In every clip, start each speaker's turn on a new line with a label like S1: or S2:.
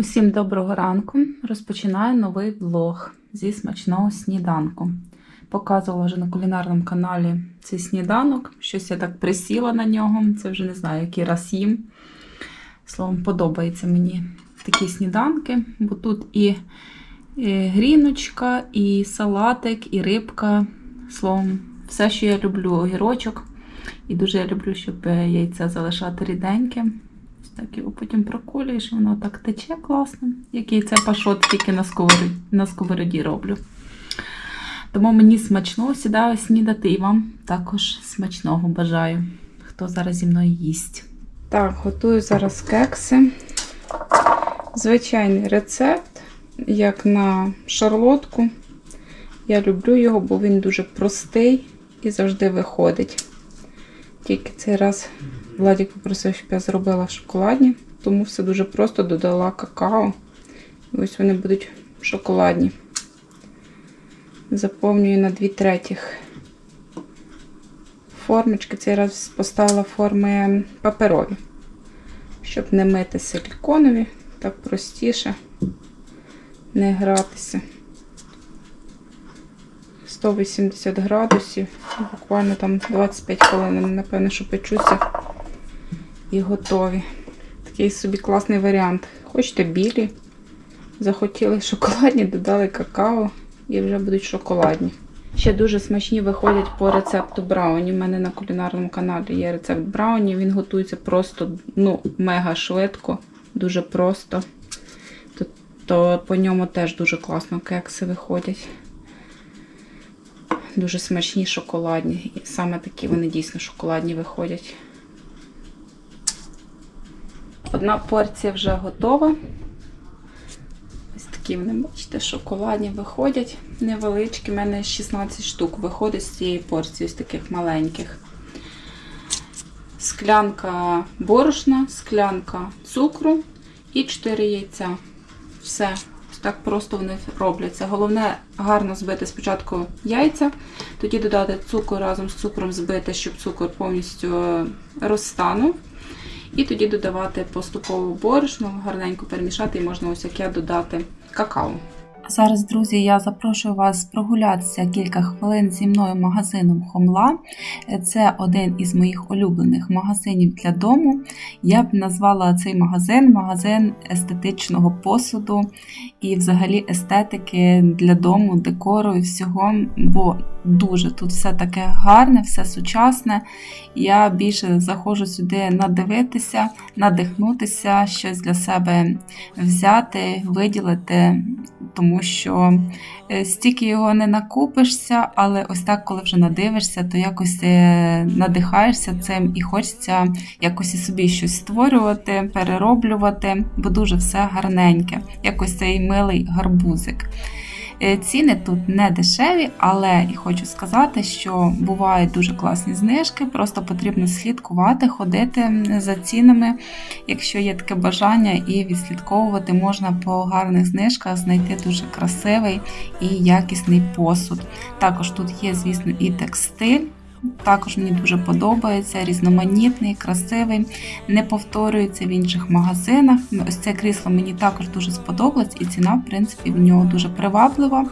S1: Усім доброго ранку. Розпочинаю новий влог зі смачного сніданку. Показувала вже на кулінарному каналі цей сніданок. Щось я так присіла на нього. Це вже не знаю, який раз їм. Словом, подобається мені такі сніданки, бо тут і, і гріночка, і салатик, і рибка. Словом, все, що я люблю, огірочок. І дуже я люблю, щоб е, яйце залишати ріденьким. Так його потім проколюєш, і воно так тече класно. Який це пашот тільки на сковороді, на сковороді роблю. Тому мені смачно сідаю снідати і вам також смачного бажаю, хто зараз зі мною їсть. Так, готую зараз кекси. Звичайний рецепт, як на шарлотку. Я люблю його, бо він дуже простий і завжди виходить. Тільки цей раз Владик попросив, щоб я зробила шоколадні, тому все дуже просто додала какао. І ось вони будуть шоколадні. Заповнюю на 2 третіх. Формочки цей раз поставила форми паперові, щоб не мити силіконові, так простіше не гратися. 180 градусів, буквально там 25 хвилин, напевно, що печуся і готові. Такий собі класний варіант. Хочете білі, захотіли шоколадні, додали какао і вже будуть шоколадні. Ще дуже смачні виходять по рецепту брауні. У мене на кулінарному каналі є рецепт брауні. Він готується просто ну, мега швидко, дуже просто. То, то по ньому теж дуже класно кекси виходять. Дуже смачні шоколадні. І саме такі вони дійсно шоколадні виходять. Одна порція вже готова. Ось такі вони, бачите, шоколадні виходять. Невеличкі. У мене 16 штук виходить з цієї порції, ось таких маленьких. Склянка борошна, склянка цукру і 4 яйця. Все. Так просто вони робляться. Головне гарно збити спочатку яйця, тоді додати цукор разом з цукром збити, щоб цукор повністю розтанув. І тоді додавати поступово борошно, гарненько перемішати, і можна ось як я додати какао. А Зараз, друзі, я запрошую вас прогулятися кілька хвилин зі мною магазином Хомла. Це один із моїх улюблених магазинів для дому. Я б назвала цей магазин магазин естетичного посуду і взагалі естетики для дому, декору і всього. Бо дуже тут все таке гарне, все сучасне. Я більше заходжу сюди надивитися, надихнутися, щось для себе взяти, виділити, тому що е, стільки його не накупишся, але ось так, коли вже надивишся, то якось е, надихаєшся цим і хочеться якось і собі щось створювати, перероблювати, бо дуже все гарненьке, якось цей милий гарбузик. Е, Ціни тут не дешеві, але і хочу сказати, що бувають дуже класні знижки, просто потрібно слідкувати, ходити за цінами, якщо є таке бажання, і відслідковувати можна по гарних знижках, знайти дуже красивий і якісний посуд. Також тут є, звісно, і текстиль. Також мені дуже подобається, різноманітний, красивий, не повторюється в інших магазинах. Ось це крісло мені також дуже сподобалось, і ціна, в принципі, в нього дуже приваблива,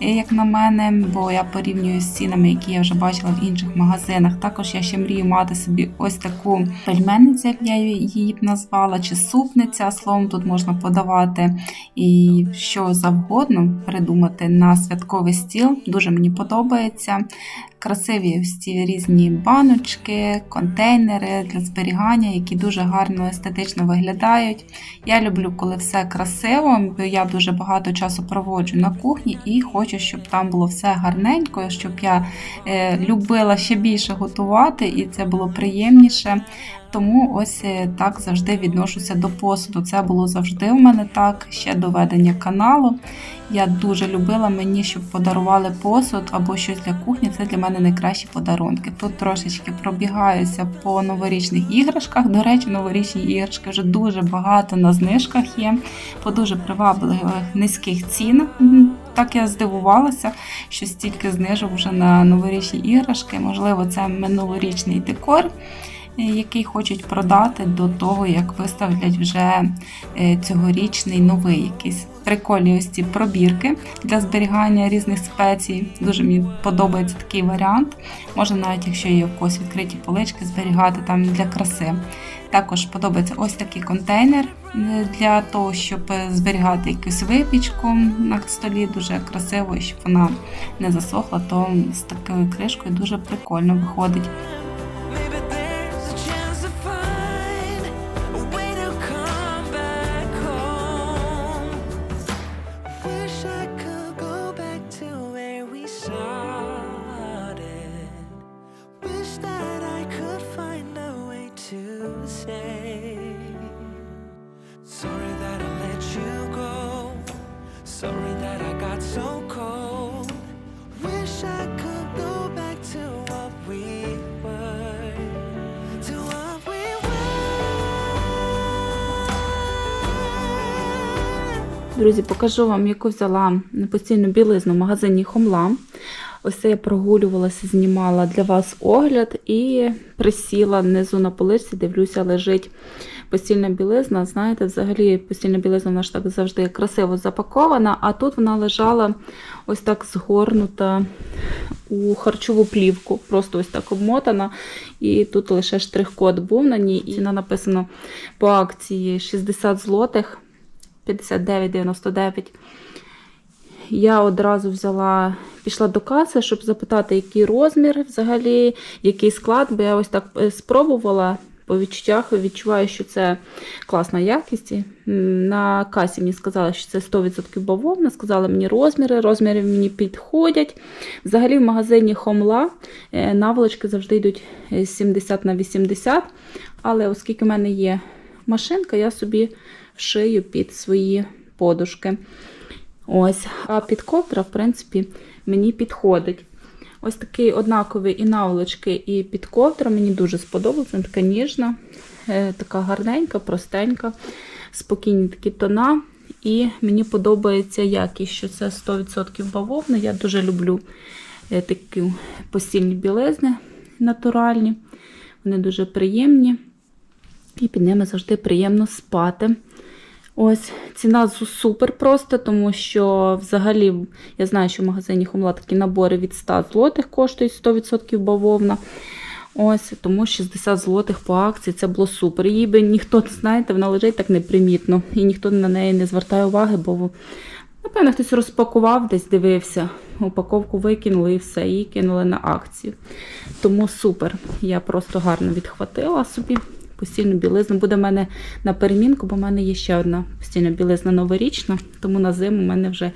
S1: е, як на мене, бо я порівнюю з цінами, які я вже бачила в інших магазинах. Також я ще мрію мати собі ось таку пельменницю, як я її б назвала, чи супниця. Словом, тут можна подавати і що завгодно придумати на святковий стіл. Дуже мені подобається. Красиві ці різні баночки, контейнери для зберігання, які дуже гарно естетично виглядають. Я люблю, коли все красиво, я дуже багато часу проводжу на кухні і хочу, щоб там було все гарненько, щоб я е, любила ще більше готувати, і це було приємніше. Тому ось е, так завжди відношуся до посуду. Це було завжди у мене так, ще до ведення каналу. Я дуже любила мені, щоб подарували посуд або щось для кухні. Це для мене найкращі подарунки. Тут трошечки пробігаюся по новорічних іграшках. До речі, новорічні іграшки вже дуже багато на знижках є, по дуже привабливих низьких цінах. Так я здивувалася, що стільки знижок вже на новорічні іграшки. Можливо, це минулорічний декор який хочуть продати до того, як виставлять вже е, цьогорічний новий якийсь. Прикольні ось ці пробірки для зберігання різних спецій. Дуже мені подобається такий варіант. Можна навіть, якщо є в когось відкриті полички, зберігати там для краси. Також подобається ось такий контейнер е, для того, щоб е, зберігати якусь випічку на столі. Дуже красиво, і щоб вона не засохла, то з такою кришкою дуже прикольно виходить. Друзі, покажу вам, яку взяла постійну білизну в магазині Хомла. Ось це я прогулювалася, знімала для вас огляд і присіла внизу на поличці, дивлюся, лежить постільна білизна. Знаєте, взагалі постільна білизна вона ж так завжди красиво запакована, а тут вона лежала ось так згорнута у харчову плівку, просто ось так обмотана. І тут лише штрих-код був на ній. І ціна написано по акції 60 злотих. 59,99. Я одразу взяла, пішла до каси, щоб запитати, який розмір взагалі, який склад, бо я ось так е, спробувала. По відчуттях відчуваю, що це класна якість. На касі мені сказали, що це 100% бавовна, сказали мені розміри, розміри мені підходять. Взагалі в магазині Хомла е, наволочки завжди йдуть е, 70 на 80, але оскільки в мене є машинка, я собі вшию під свої подушки. Ось, а під ковдра, в принципі, мені підходить. Ось такий однаковий і наволочки, і під ковдра мені дуже сподобалося. Така ніжна, е, така гарненька, простенька, спокійні такі тона. І мені подобається якість, що це 100% бавовна. Я дуже люблю е, такі постільні білизни натуральні. Вони дуже приємні. І під ними завжди приємно спати. Ось ціна супер просто, тому що взагалі я знаю, що в магазині Хомла такі набори від 100 злотих коштують 100% бавовна. Ось, тому 60 злотих по акції це було супер. Її би ніхто, знаєте, вона лежить так непримітно, і ніхто на неї не звертає уваги, бо напевно хтось розпакував, десь дивився, упаковку викинули і все, її кинули на акцію. Тому супер. Я просто гарно відхватила собі постільну білизну. Буде в мене на перемінку, бо в мене є ще одна постільна білизна новорічна, тому на зиму в мене вже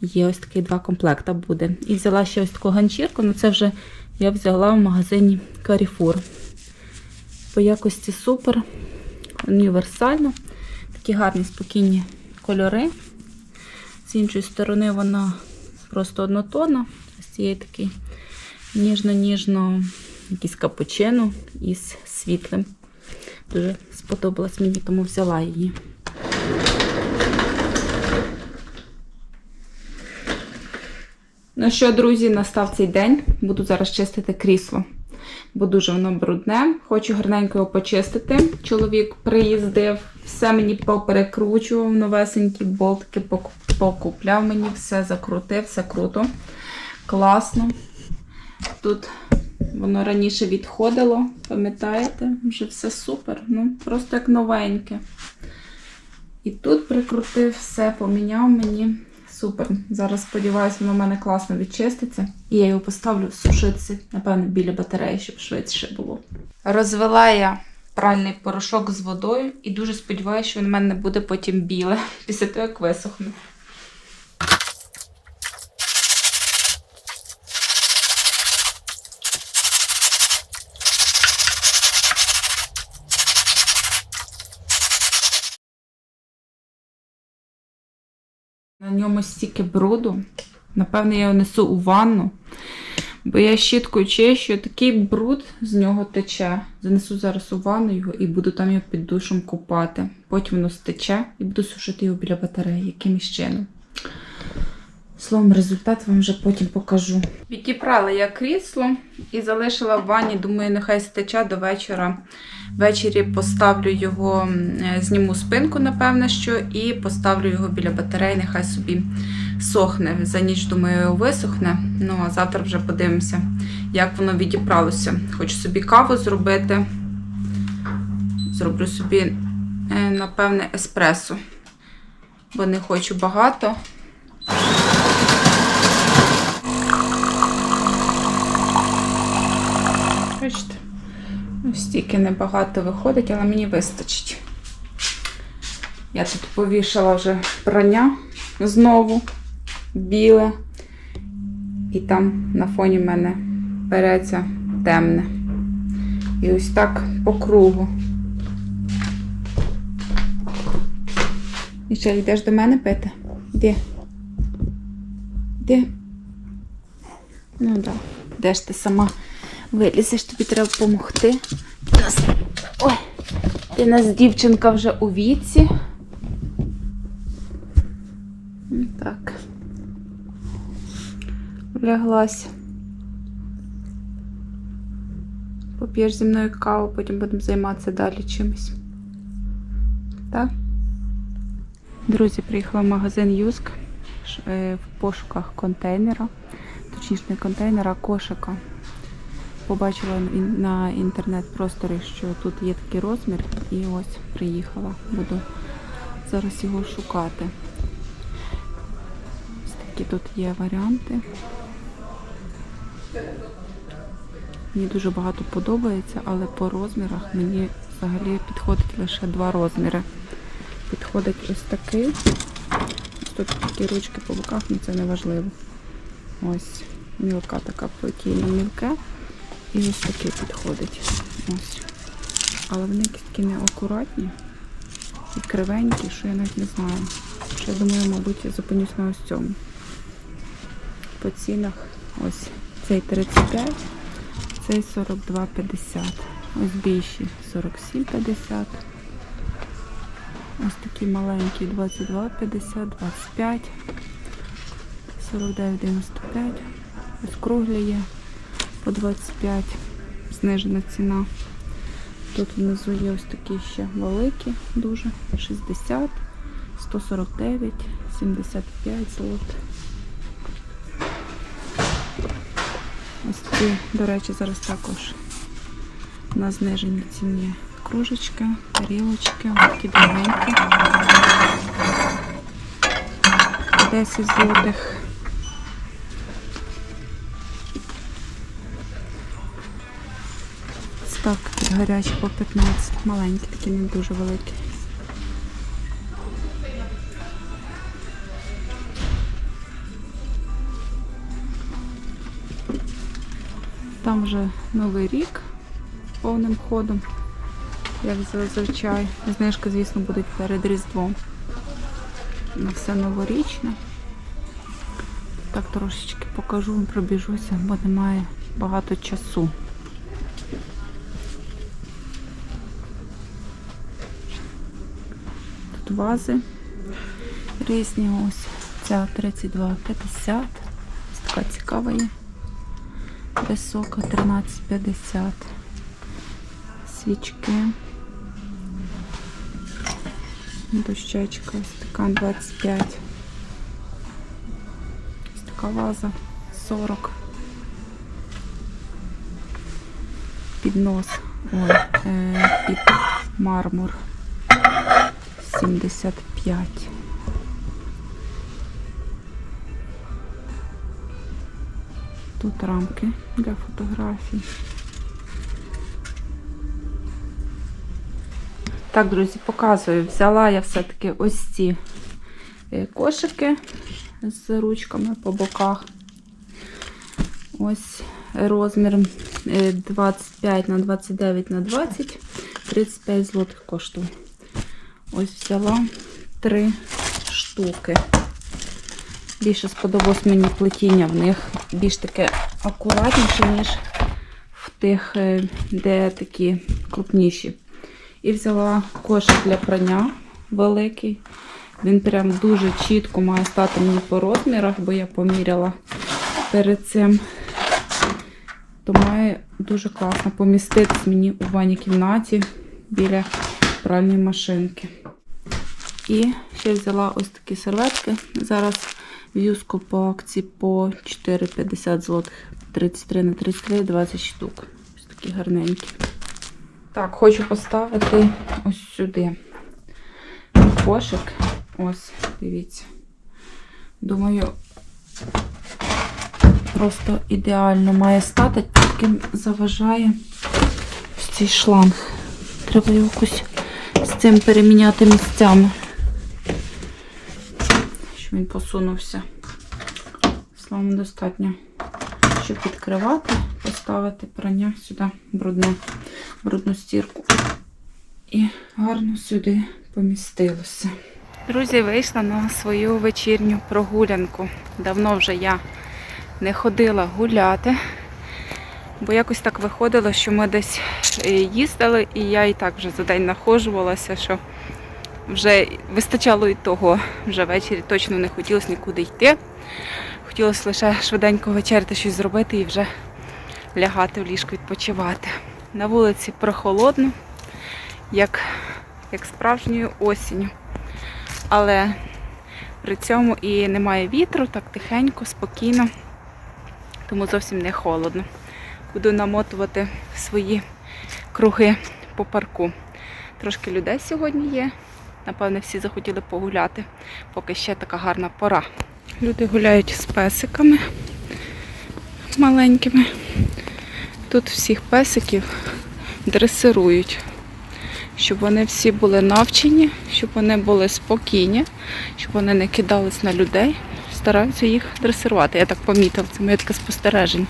S1: є ось такий два комплекта буде. І взяла ще ось таку ганчірку, ну це вже я взяла в магазині Carrefour. По якості супер, універсально. Такі гарні спокійні кольори. З іншої сторони вона просто однотонна. З цієї такий ніжно-ніжно якийсь капучино із світлим. Дуже сподобалась мені, тому взяла її. Ну що, друзі, настав цей день. Буду зараз чистити крісло, бо дуже воно брудне. Хочу гарненько його почистити. Чоловік приїздив, все мені поперекручував, новесенькі болтики покупляв мені, все закрутив, все круто. Класно. Тут воно раніше відходило, пам'ятаєте? Вже все супер. Ну, просто як новеньке. І тут прикрутив все, поміняв мені. Супер. Зараз сподіваюся, воно в мене класно відчиститься. І я його поставлю сушитися, напевно, біля батареї, щоб швидше було. Розвела я пральний порошок з водою і дуже сподіваюся, що він в мене буде потім біле після того, як висохне. На ньому стільки бруду. Напевне, я його несу у ванну. Бо я щіткою чищу, такий бруд з нього тече. Занесу зараз у ванну його і буду там його під душем купати. Потім воно стече і буду сушити його біля батареї якимось чином. Словом, результат вам вже потім покажу. Відібрала я крісло і залишила в ванні. Думаю, нехай стече до вечора. Ввечері поставлю його, е, зніму спинку, напевне, що, і поставлю його біля батареї, нехай собі сохне. За ніч, думаю, висохне. Ну, а завтра вже подивимося, як воно відібралося. Хочу собі каву зробити. Зроблю собі, е, напевне, еспресо, бо не хочу багато. Бачите, ось стільки небагато виходить, але мені вистачить. Я тут повішала вже прання знову біле. І там на фоні мене береться темне. І ось так по кругу. І ще йдеш до мене пити? Де? Де? Ну так. Да. Де ж ти сама вилізеш, тобі треба допомогти. Нас... Ой, ти нас дівчинка вже у віці. Так. Вляглась. Поп'єш зі мною каву, потім будемо займатися далі чимось. Так? Друзі, приїхала в магазин Юск е, в пошуках контейнера, точніше не контейнера, а кошика. Побачила на інтернет-просторі, що тут є такий розмір, і ось приїхала. Буду зараз його шукати. Ось такі тут є варіанти. Мені дуже багато подобається, але по розмірах мені взагалі підходить лише два розміри. Підходить ось такий. Тут такі ручки по боках, але це не важливо. Ось мілка така плетійна мілке. І ось такий підходить. Ось. Але вони такі неакуратні і кривенькі, що я навіть не знаю. Що я думаю, мабуть, я зупинюсь на ось цьому. По цінах ось цей 35, цей 42,50. Ось більші 47,50. Ось такі маленькі 22,50, 25, 49,95. Ось круглі є по 25. Знижена ціна. Тут внизу є ось такі ще великі, дуже 60, 149, 75 злот. Ось ці, до речі, зараз також на зниженій ціні кружечки, тарілочки, такі довгенькі. 10 злотих. Так, гарячі по 15, маленькі, такі не дуже великі. Там вже Новий рік повним ходом, як зазвичай. Знижки, звісно, будуть перед Різдвом. На все новорічне. Так трошечки покажу, пробіжуся, бо немає багато часу. Вази різні. Ось ця 32,50. Ось така цікава є. Висока 13,50. Свічки. Дощечка ось така 25. Ось така ваза 40. Піднос. Ой, е, під мармур 75. Тут рамки для фотографій. Так, друзі, показую. Взяла я все-таки ось ці е, кошики з ручками по боках. Ось розмір е, 25 на 29 на 20, 35 злотих коштує. Ось взяла три штуки. Більше сподобалось мені плетіння в них більш таке акуратніше, ніж в тих, е, де такі крупніші. І взяла кошик для прання великий. Він прям дуже чітко має стати мені по розмірах, бо я поміряла перед цим. То має дуже класно поміститись мені у ванній кімнаті біля пральної машинки. І ще взяла ось такі серветки. Зараз в'юзку по акції по 4,50 злотих. 33 на 33, 20 штук. Ось такі гарненькі. Так, хочу поставити ось сюди кошик. Ось, дивіться. Думаю, просто ідеально має стати, тільки заважає ось цей шланг. Треба його якось з цим переміняти місцями. Щоб він посунувся. Слава достатньо, щоб відкривати, поставити прання сюди брудне, брудну стірку. І гарно сюди помістилося. Друзі, вийшла на свою вечірню прогулянку. Давно вже я не ходила гуляти, бо якось так виходило, що ми десь е, їздили, і я і так вже за день нахожувалася, що вже вистачало і того. Вже ввечері точно не хотілося нікуди йти. Хотілося лише швиденько вечеряти щось зробити і вже лягати в ліжко відпочивати. На вулиці прохолодно, як, як справжньою осінню. Але при цьому і немає вітру, так тихенько, спокійно, тому зовсім не холодно. Буду намотувати свої круги по парку. Трошки людей сьогодні є. Напевне, всі захотіли погуляти, поки ще така гарна пора. Люди гуляють з песиками маленькими. Тут всіх песиків дресирують, щоб вони всі були навчені, щоб вони були спокійні, щоб вони не кидались на людей. Стараються їх дресирувати. Я так помітила, це моє таке спостереження.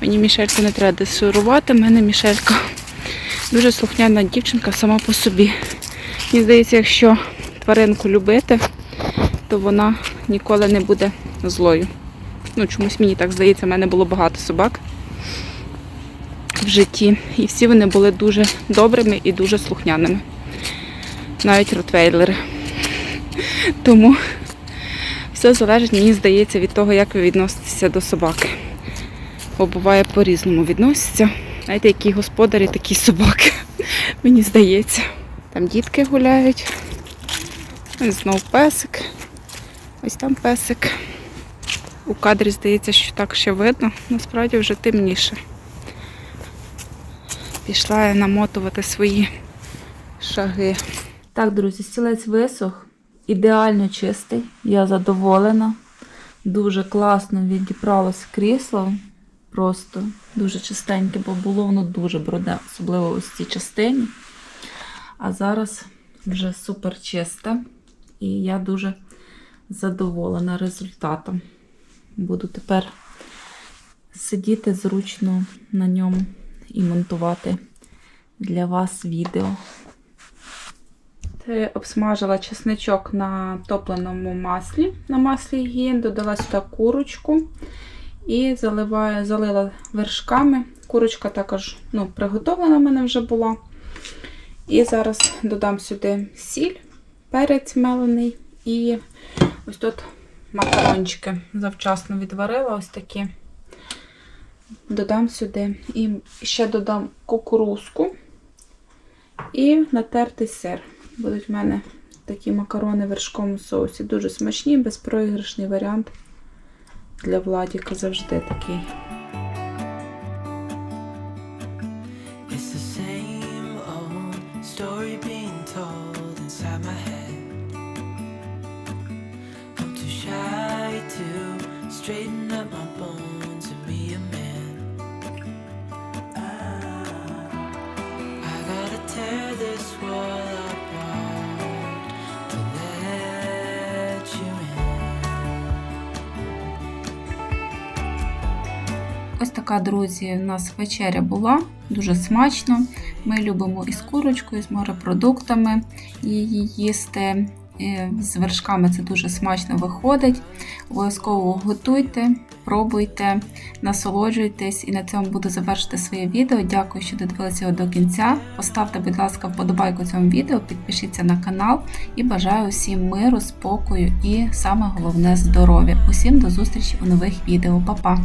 S1: Мені Мішельку не треба дресирувати, в мене Мішелька дуже слухняна дівчинка сама по собі. Мені здається, якщо тваринку любити, то вона ніколи не буде злою. Ну, чомусь мені так здається, в мене було багато собак в житті. І всі вони були дуже добрими і дуже слухняними. Навіть ротвейлери. Тому все залежить, мені здається, від того, як ви відноситеся до собаки. Бо буває по-різному відносяться. Знаєте, які господарі, такі собаки. Мені здається. Там дітки гуляють. Ось знов песик. Ось там песик. У кадрі здається, що так ще видно, насправді вже темніше. Пішла я намотувати свої шаги. Так, друзі, стілець висох, ідеально чистий, я задоволена. Дуже класно відібралось крісло. Просто дуже чистеньке, бо було воно дуже бруде, особливо ось цій частині. А зараз вже супер чисте. І я дуже задоволена результатом. Буду тепер сидіти зручно на ньому і монтувати для вас відео. Обсмажила чесничок на топленому маслі, на маслі гін, додала сюди курочку і заливаю, залила вершками. Курочка також ну, приготовлена в мене вже була. І зараз додам сюди сіль, перець мелений і ось тут макарончики завчасно відварила, ось такі. Додам сюди. І ще додам кукурузку і натертий сир. Будуть в мене такі макарони в вершковому соусі. Дуже смачні, безпроіграшний варіант для Владіка завжди такий. Така, друзі, у нас вечеря була. Дуже смачно. Ми любимо із курочкою, з морепродуктами її їсти. і з вершками це дуже смачно виходить. Обов'язково готуйте, пробуйте, насолоджуйтесь. І на цьому буду завершити своє відео. Дякую, що додивилися його до кінця. Поставте, будь ласка, вподобайку цьому відео, підпишіться на канал і бажаю усім миру, спокою і саме головне здоров'я. Усім до зустрічі у нових відео. Па-па!